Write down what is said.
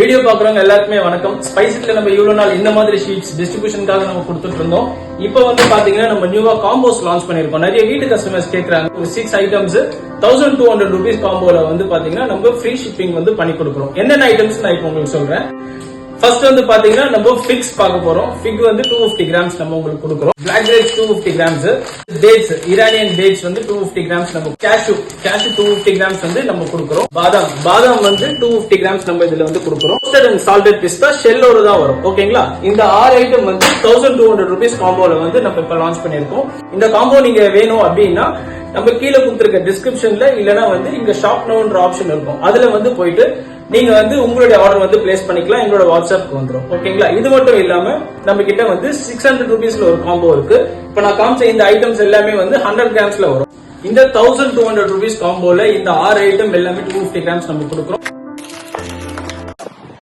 Video பாக்குறவங்க எல்லாருக்குமே வணக்கம். ஸ்பைசிட்ல நம்ம இவ்வளவு நாள் இந்த மாதிரி ஷீட்ஸ் டிஸ்ட்ரிபியூஷனுக்காக நம்ம கொடுத்துட்டு இருந்தோம். இப்போ வந்து பாத்தீங்கன்னா நம்ம நியூவா காம்போஸ் லான்ச் பண்ணிருக்கோம் நிறைய வீட்டு கஸ்டமர்ஸ் கேக்குறாங்க. ஒரு six items thousand two hundred rupees காம்போல வந்து பாத்தீங்கன்னா நம்ம ஃப்ரீ ஷிப்பிங் வந்து பண்ணி கொடுக்குறோம். என்னென்ன ஐட்டம்ஸ் நான் இப்போ உங்களுக்கு சொல்றேன். ஃபர்ஸ்ட் வந்து பாத்தீங்கன்னா நம்ம ஃபிக்ஸ் பார்க்க போறோம். ஃபிக் வந்து டூ ஃபிஃப்டி கிராம்ஸ் நம்ம உங்களுக்கு கொடுக்குறோம். Black grapes two fifty grams dates Iranian dates வந்து டூ ஃபிஃப்டி கிராம்ஸ் நம்ம cashew cashew two fifty grams வந்து நம்ம கொடுக்குறோம். பாதாம் பாதாம் வந்து டூ ஃபிஃப்டி கிராம்ஸ் நம்ம இதுல வந்து கொடுக்குறோம். ரோஸ்டட் அண்ட் சால்டட் பிஸ்தா ஷெல்லோட தான் வரும். ஓகேங்களா இந்த ஆறு ஐட்டம் வந்து தௌசண்ட் டூ ஹண்ட்ரட் ருபீஸ் காம்போல வந்து நம்ம இப்ப லான்ச் பண்ணிருக்கோம் இந்த காம்போ நீங்க வேணும் அப்படின்னா நம்ம கீழே கொடுத்துருக்க டிஸ்கிரிப்ஷன்ல இல்லனா வந்து இங்க ஷாப் நோன்ற ஆப்ஷன் இருக்கும். அதுல வந்து போயிட்டு நீங்க வந்து உங்களுடைய ஆர்டர் வந்து பிளேஸ் பண்ணிக்கலாம். எங்களோட வாட்ஸ்அப்க்கு வந்துடும் ஓகேங்களா? இது மட்டும் இல்லாம நம்ம கிட்ட வந்து சிக்ஸ் ஹண்ட்ரட் ருபீஸ்ல ஒரு காம்போ இருக்கு. இப்ப நான் காமிச்ச இந்த ஐட்டம்ஸ் எல்லாமே வந்து ஹண்ட்ரட் கிராம்ஸ்ல வரும். இந்த தௌசண்ட் டூ ஹண்ட்ரட் ருபீஸ் காம்போல இந்த ஆறு ஐட்டம் எல்லாமே டூ ஃபிஃப்டி கிராம்ஸ் நம்ம கொடுக்குறோம்.